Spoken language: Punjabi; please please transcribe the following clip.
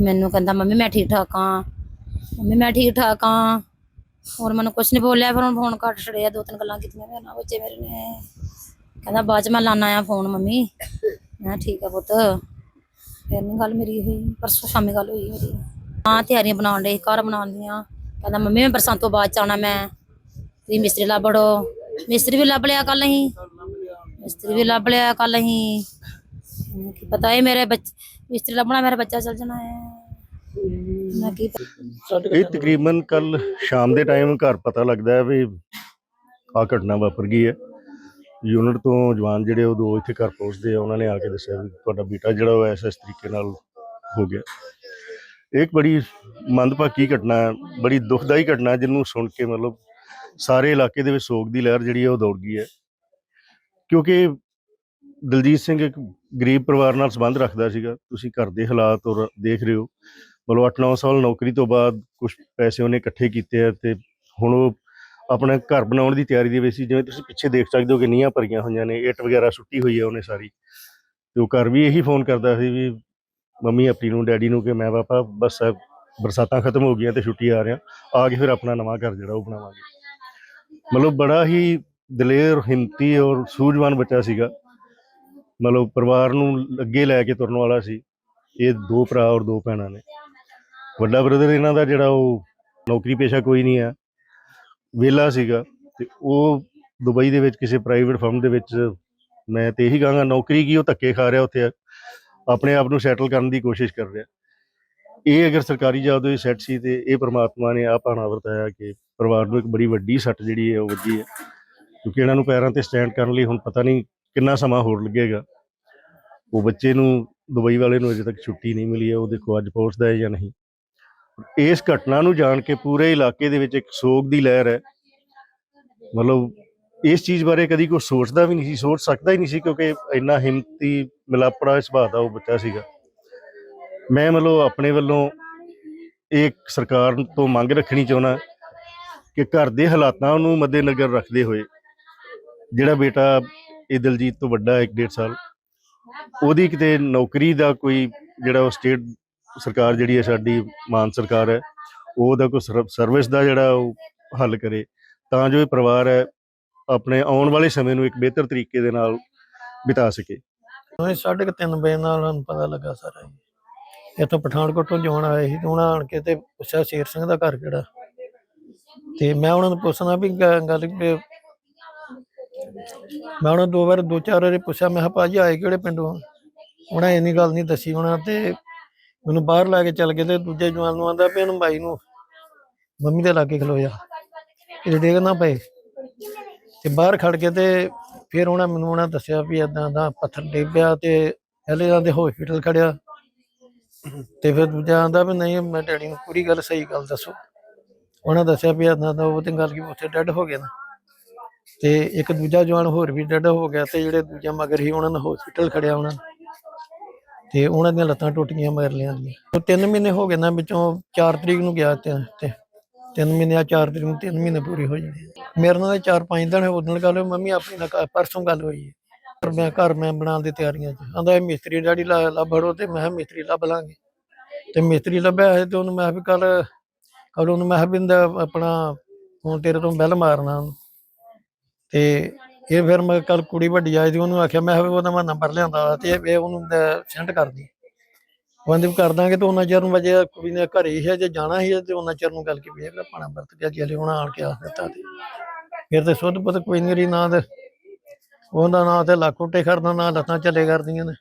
ਮੈਨੂੰ ਕਹਿੰਦਾ, ਮੰਮੀ, ਮੈਂ ਠੀਕ ਠਾਕ ਆ ਮੰਮੀ, ਮੈਂ ਠੀਕ ਠਾਕ ਆ ਹੋਰ ਮੈਨੂੰ ਕੁਛ ਨਹੀਂ ਬੋਲਿਆ, ਫਿਰ ਉਹਨੂੰ ਫੋਨ ਕੱਟ ਛੜਿਆ, ਦੋ ਤਿੰਨ ਗੱਲਾਂ ਕੀਤੀਆਂ ਮੇਰੇ ਨਾਲ ਬੱਚੇ ਮੇਰੇ ਨੇ। ਕਹਿੰਦਾ, ਬਾਅਦ ਚ ਮੈਂ ਲਾਣਾ ਆ ਫੋਨ ਮੰਮੀ। ਮੈਂ ਠੀਕ ਆ ਪੁੱਤ। ਫਿਰ ਨਹੀਂ ਗੱਲ ਮੇਰੀ ਹੋਈ, ਪਰਸੋਂ ਸ਼ਾਮੀ ਗੱਲ ਹੋਈ ਮੇਰੀ। ਹਾਂ, ਤਿਆਰੀਆਂ ਬਣਾਉਣ ਦੇ ਘਰ ਬਣਾਉਣ ਦੀਆਂ। ਕਹਿੰਦਾ, ਮੰਮੀ, ਮੈਂ ਬਰਸਾਂ ਤੋਂ ਬਾਅਦ ਚ ਆਉਣਾ ਮੈਂ। ਤੁਸੀਂ ਮਿਸਤਰੀ ਲੱਭੜੋ ਮਿਸਤਰੀ ਵੀ ਲੱਭ ਲਿਆ ਕੱਲ ਅਸੀਂ। ਮਿਸਤਰੀ ਵੀ ਲੱਭ ਲਿਆ ਕੱਲ ਅਸੀਂ। ਕੀ ਪਤਾ ਇਹ ਮੇਰੇ ਬੱਚੇ ਮਿਸਤਰੀ ਲੱਭਣਾ ਮੇਰਾ ਬੱਚਾ ਚਲ ਜਾਣਾ ਹੈ। ਮੈਂ ਕੀ ਪਤਾ ਇਹ ਤਕਰੀਬਨ ਕੱਲ ਸ਼ਾਮ ਦੇ ਟਾਈਮ ਘਰ ਪਤਾ ਲੱਗਦਾ ਹੈ ਵੀ ਆ ਘਟਨਾ ਵਾਪਰ ਗਈ ਹੈ। ਯੂਨਿਟ ਤੋਂ ਜਵਾਨ ਜਿਹੜੇ ਉਹ ਦੋ ਇੱਥੇ ਘਰ ਪਹੁੰਚਦੇ ਆ ਉਹਨਾਂ ਨੇ ਆ ਕੇ ਦੱਸਿਆ ਵੀ ਤੁਹਾਡਾ ਬੇਟਾ ਜਿਹੜਾ ਉਹ ਐਸ ਇਸ ਤਰੀਕੇ ਨਾਲ ਹੋ ਗਿਆ। ਇਹ ਇੱਕ ਬੜੀ ਮੰਦਭਾਗੀ ਘਟਨਾ ਹੈ ਬੜੀ ਦੁਖਦਾਈ ਘਟਨਾ ਹੈ, ਜਿਹਨੂੰ ਸੁਣ ਕੇ ਮਤਲਬ ਸਾਰੇ ਇਲਾਕੇ ਦੇ ਵਿੱਚ ਸੋਗ ਦੀ ਲਹਿਰ ਜਿਹੜੀ ਹੈ ਉਹ ਦੌੜ ਗਈ ਹੈ। ਕਿਉਂਕਿ ਦਲਜੀਤ ਸਿੰਘ ਇੱਕ ਗਰੀਬ ਪਰਿਵਾਰ ਨਾਲ ਸੰਬੰਧ ਰੱਖਦਾ ਸੀਗਾ। ਤੁਸੀਂ ਘਰ ਦੇ ਹਾਲਾਤ ਔਰ ਦੇਖ ਰਹੇ ਹੋ। ਮਤਲਬ 8-9 ਸਾਲ ਨੌਕਰੀ ਤੋਂ ਬਾਅਦ ਕੁਝ ਪੈਸੇ ਉਹਨੇ ਇਕੱਠੇ ਕੀਤੇ ਆ ਤੇ ਹੁਣ ਉਹ ਆਪਣਾ ਘਰ ਬਣਾਉਣ ਦੀ ਤਿਆਰੀ ਦੇ ਵਿੱਚ ਸੀ। ਜਿਵੇਂ ਤੁਸੀਂ ਪਿੱਛੇ ਦੇਖ ਸਕਦੇ ਹੋ ਕਿ ਨੀਹਾਂ ਭਰੀਆਂ ਹੋਈਆਂ ਨੇ, ਇੱਟ ਵਗੈਰਾ ਸੁੱਟੀ ਹੋਈ ਹੈ ਉਹਨੇ ਸਾਰੀ। ਤੇ ਉਹ ਘਰ ਵੀ ਇਹੀ ਫੋਨ ਕਰਦਾ ਸੀ ਵੀ ਮੰਮੀ, ਆਪਣੀ ਨੂੰ, ਡੈਡੀ ਨੂੰ ਕਿ ਮੈਂ ਪਾਪਾ ਬਸ ਬਰਸਾਤਾਂ ਖਤਮ ਹੋ ਗਈਆਂ ਤੇ ਛੁੱਟੀ ਆ ਰਿਹਾ। ਆ ਕੇ ਫਿਰ ਆਪਣਾ ਨਵਾਂ ਘਰ ਜਿਹੜਾ ਉਹ ਬਣਾਵਾਂਗੇ। ਮਤਲਬ ਬੜਾ ਹੀ ਦਲੇਰ, ਹਿੰਮਤੀ ਔਰ ਸੂਝਵਾਨ ਬੱਚਾ ਸੀਗਾ। ਮਤਲਬ ਪਰਿਵਾਰ ਨੂੰ ਅੱਗੇ ਲੈ ਕੇ ਤੁਰਨ ਵਾਲਾ ਸੀ। ਇਹ ਦੋ ਭਰਾ ਔਰ ਦੋ ਭੈਣਾਂ ਨੇ। ਵੱਡਾ ਬ੍ਰਦਰ ਇਹਨਾਂ ਦਾ ਜਿਹੜਾ ਉਹ ਨੌਕਰੀ ਪੇਸ਼ਾ ਕੋਈ ਨਹੀਂ ਆ ਵਿਹਲਾ ਸੀਗਾ ਤੇ ਉਹ ਦੁਬਈ ਦੇ ਵਿੱਚ ਕਿਸੇ ਪ੍ਰਾਈਵੇਟ ਫਰਮ ਦੇ ਵਿੱਚ ਮੈਂ ਤੇ ਇਹੀ ਕਹਾਂਗਾ, ਨੌਕਰੀ ਕੀ ਉਹ ਧੱਕੇ ਖਾ ਰਿਹਾ ਉੱਥੇ। ਆਪਣੇ ਆਪ ਨੂੰ ਸੈਟਲ ਕਰਨ ਦੀ ਕੋਸ਼ਿਸ਼ ਕਰ ਰਿਹਾ। ਇਹ ਅਗਰ ਸਰਕਾਰੀ ਜਾਬ ਦੇ ਸੈੱਟ ਸੀ ਤੇ ਇਹ ਪ੍ਰਮਾਤਮਾ ਨੇ ਆ ਭਾਣਾ ਵਰਤਾਇਆ ਕਿ ਪਰਿਵਾਰ ਨੂੰ ਇੱਕ ਬੜੀ ਵੱਡੀ ਸੱਟ ਜਿਹੜੀ ਹੈ ਉਹ ਵੱਜੀ ਹੈ। ਕਿਉਂਕਿ ਇਹਨਾਂ ਨੂੰ ਪੈਰਾਂ ਤੇ ਸਟੈਂਡ ਕਰਨ ਲਈ ਹੁਣ ਪਤਾ ਨਹੀਂ ਕਿੰਨਾ ਸਮਾਂ ਹੋਰ ਲੱਗੇਗਾ? ਉਹ ਬੱਚੇ ਨੂੰ, ਦੁਬਈ ਵਾਲੇ ਨੂੰ ਅਜੇ ਤੱਕ ਛੁੱਟੀ ਨਹੀਂ ਮਿਲੀ ਹੈ, ਉਹ ਦੇਖੋ ਅੱਜ ਪਹੁੰਚਦਾ ਹੈ ਜਾਂ ਨਹੀਂ। ਇਸ ਘਟਨਾ ਨੂੰ ਜਾਣ ਕੇ ਪੂਰੇ ਇਲਾਕੇ ਦੇ ਵਿੱਚ ਇੱਕ ਸੋਗ ਦੀ ਲਹਿਰ ਹੈ। ਮਤਲਬ ਇਸ ਚੀਜ਼ ਬਾਰੇ ਕਦੀ ਕੋਈ ਸੋਚਦਾ ਵੀ ਨਹੀਂ ਸੀ, ਸੋਚ ਸਕਦਾ ਹੀ ਨਹੀਂ ਸੀ ਕਿਉਂਕਿ ਇੰਨਾ ਹਿੰਮਤੀ ਮਿਲਾਪੜਾ ਸੁਭਾਅ ਦਾ ਉਹ ਬੱਚਾ ਸੀਗਾ। ਮੈਂ ਮਤਲਬ ਆਪਣੇ ਵੱਲੋਂ ਇਹ ਸਰਕਾਰ ਤੋਂ ਮੰਗ ਰੱਖਣੀ ਚਾਹੁੰਦਾ ਕਿ ਘਰ ਦੇ ਹਾਲਾਤਾਂ ਨੂੰ ਮੱਦੇਨਜ਼ਰ ਰੱਖਦੇ ਹੋਏ ਜਿਹੜਾ ਬੇਟਾ ਇਹ ਦਲਜੀਤ ਤੋਂ ਵੱਡਾ ਹੈ ਇੱਕ ਡੇਢ ਸਾਲ। ਉਹਦੀ ਕਿਤੇ ਨੌਕਰੀ ਦਾ ਕੋਈ ਜਿਹੜਾ ਉਹ ਸਟੇਟ ਸਰਕਾਰ ਜਿਹੜੀ ਹੈ, ਸਾਡੀ ਮਾਨ ਸਰਕਾਰ ਹੈ, ਉਹਦਾ ਕੋਈ ਸਰਵਿਸ ਦਾ ਜਿਹੜਾ ਉਹ ਹੱਲ ਕਰੇ, ਤਾਂ ਜੋ ਇਹ ਪਰਿਵਾਰ ਹੈ, ਆਪਣੇ ਆਉਣ ਵਾਲੇ ਸਮੇਂ ਨੂੰ ਇੱਕ ਬਿਹਤਰ ਤਰੀਕੇ ਦੇ ਨਾਲ ਬਿਤਾ ਸਕੇ। ਉਹਨੇ ਸਾਢੇ ਵਜੇ ਨਾਲ ਸਾਨੂੰ ਪਤਾ ਲੱਗਾ ਸਾਰਾ ਜੀ। ਇੱਥੋਂ ਪਠਾਨਕੋਟ ਤੋਂ ਜੋਣ ਆਏ ਸੀ ਤੇ ਆਣ ਕੇ ਤੇ ਪੁੱਛਿਆ, ਸ਼ੇਰ ਸਿੰਘ ਦਾ ਘਰ ਕਿਹੜਾ? ਤੇ ਮੈਂ ਉਹਨਾਂ ਨੂੰ ਪੁੱਛਣਾ ਵੀ ਗੱਲ ਮੈਂ ਉਹਨਾਂ ਦੋ ਵਾਰ, ਦੋ ਚਾਰ ਵਾਰੀ ਪੁੱਛਿਆ, ਮੈਂ ਕਿਹਾ, ਭਾਜੀ, ਆਏ ਕਿਹੜੇ ਪਿੰਡੋਂ? ਉਹਨਾਂ ਇੰਨੀ ਗੱਲ ਨਹੀਂ ਦੱਸੀ ਉਹਨਾਂ ਤੇ ਮੈਨੂੰ ਬਾਹਰ ਲੈ ਕੇ ਚੱਲ ਗਏ ਤੇ ਦੂਜੇ ਜਵਾਨ ਨੂੰ ਆਂਦਾ ਵੀ ਇਹਨੂੰ ਬਾਈ ਨੂੰ ਮੰਮੀ ਦੇ ਲਾਗੇ ਖਲੋ ਜਾ ਇਹ ਡੇਗ ਨਾ ਪਏ। ਤੇ ਬਾਹਰ ਖੜ ਕੇ ਤੇ ਫਿਰ ਉਹਨਾਂ ਮੈਨੂੰ ਉਹਨਾਂ ਦੱਸਿਆ ਵੀ ਏਦਾਂ ਦਾ ਪੱਥਰ ਡਿੱਗ ਪਿਆ ਤੇ ਪਹਿਲੇ ਜਾਂਦੇ ਹਸਪੀਟਲ ਖੜਿਆ। ਤੇ ਫਿਰ ਦੂਜਾ ਆਂਦਾ ਵੀ ਨਹੀਂ, ਮੈਂ ਡੈਡੀ ਨੂੰ ਪੂਰੀ ਗੱਲ ਸਹੀ ਗੱਲ ਦੱਸੋ। ਉਹਨਾਂ ਦੱਸਿਆ ਵੀ ਏਦਾਂ ਦਾ ਉਹ ਤੇ ਗੱਲ ਕੀ ਉੱਥੇ ਡੈਡ ਹੋ ਗਏ ਨਾ। ਤੇ ਇੱਕ ਦੂਜਾ ਜਵਾਨ ਹੋਰ ਵੀ ਡੈੱਡ ਹੋ ਗਿਆ ਤੇ ਜਿਹੜੇ ਦੂਜਾ ਮਗਰ ਸੀ ਉਹਨਾਂ ਨੂੰ ਹਸਪੀਟਲ ਖੜਿਆ ਉਹਨਾਂ ਤੇ ਉਹਨਾਂ ਦੀਆਂ ਲੱਤਾਂ ਟੁੱਟੀਆਂ ਮਗਰ ਲਿਆਂ ਦੀਆਂ ਤਿੰਨ ਮਹੀਨੇ ਹੋ ਗਏ ਨਾ ਵਿੱਚੋਂ 4 ਤਰੀਕ ਨੂੰ ਗਿਆ ਤੇ ਤੇ 3 ਮਹੀਨੇ ਆ 4 ਤਰੀਕ ਨੂੰ 3 ਮਹੀਨੇ ਪੂਰੇ ਹੋ ਜਾਣੇ ਮੇਰੇ ਨਾਲ 4-5 ਦਿਨ ਉਦੋਂ ਗੱਲ ਹੋਈ, ਮੰਮੀ ਆਪਣੀ ਨਾਲ ਪਰਸੋਂ ਗੱਲ ਹੋਈ ਪਰ ਮੈਂ ਘਰ ਮੈਂ ਬਣਾਉਣ ਦੀ ਤਿਆਰੀਆਂ ਚ ਆਂਦਾ ਮਿਸਤਰੀ ਡੈਡੀ ਲੱਭੜੋ ਤੇ ਮੈਂ ਮਿਸਤਰੀ ਲੱਭ ਲਾਂਗੇ। ਤੇ ਮਿਸਤਰੀ ਲੱਭਿਆ ਹੈ ਤੇ ਉਹਨੂੰ ਮੈਂ ਵੀ ਕੱਲ ਕੱਲ ਉਹਨੂੰ ਮੈਂ ਕਿਹਾ ਵੀ ਆਪਣਾ ਹੁਣ ਤੇਰੇ ਤੋਂ ਬੈਲ ਮਾਰਨਾ ਤੇ ਇਹ ਫਿਰ ਮੈਂ ਕੱਲ ਕੁੜੀ ਵੱਡੀ ਆਈ ਸੀ, ਉਹਨੂੰ ਆਖਿਆ, ਮੈਂ ਕਿਹਾ ਵੀ ਉਹਦਾ ਮੈਂ ਨੰਬਰ ਲਿਆਂਦਾ ਤੇ ਇਹ ਉਹਨੂੰ ਸੈਂਡ ਕਰਦੀ ਦੀ ਵੀ ਕਰ ਦਾਂਗੇ ਤੇ ਉਹਨਾਂ ਚਿਰ ਨੂੰ ਵਜੇ ਕੁੜੀ ਨੇ ਘਰੇ ਹੀ ਹੈ ਜੇ ਜਾਣਾ ਹੀ ਹੈ ਤੇ ਉਹਨਾਂ ਚਿਰ ਨੂੰ ਗੱਲ ਕੀ ਵੇਖ ਪਾਣਾ ਵਰਤ ਗਿਆ ਜੇ ਉਹਨਾਂ ਆਣ ਕੇ ਆਖ ਦਿੱਤਾ ਤੇ। ਫਿਰ ਤੇ ਸੁੱਧ ਪੁੱਤ ਕੋਈ ਨਹੀਂ ਰਹੀ ਨਾ ਤੇ, ਉਹਦਾ ਨਾਂ ਤੇ ਲੱਖ ਉੱਟੇ ਖੜਨਾ, ਨਾ ਲੱਤਾਂ ਚੱਲੇ ਕਰਦੀਆਂ ਨੇ।